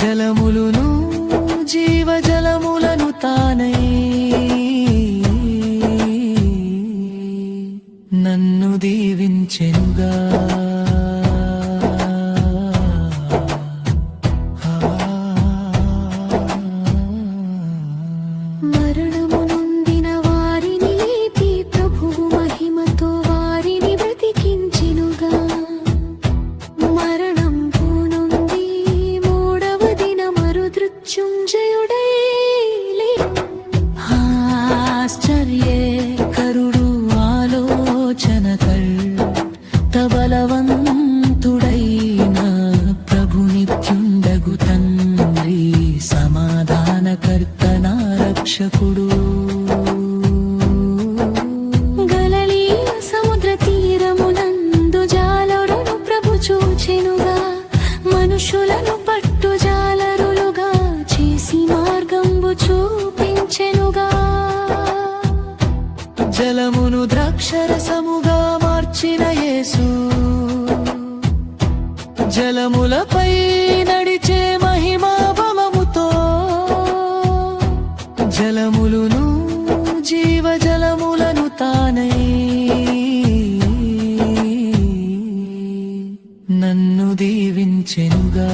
జలములును జీవజలములను తానై నన్ను దీవించెనుగా. మరణము మరుదృత్యుంజయుడై ఆశ్చర్యే కరుడు ఆలోచన తబలవంతుడైన ప్రభు నిత్యుండగు తండ్రి సమాధానకర్తన రక్షకుడు మార్చెనుగా. జలమును ద్రాక్షరసముగా మార్చిన యేసు. జలములపై నడిచే మహిమా బలముతో జలములును జీవజలములను తానై. నన్ను దీవించెనుగా.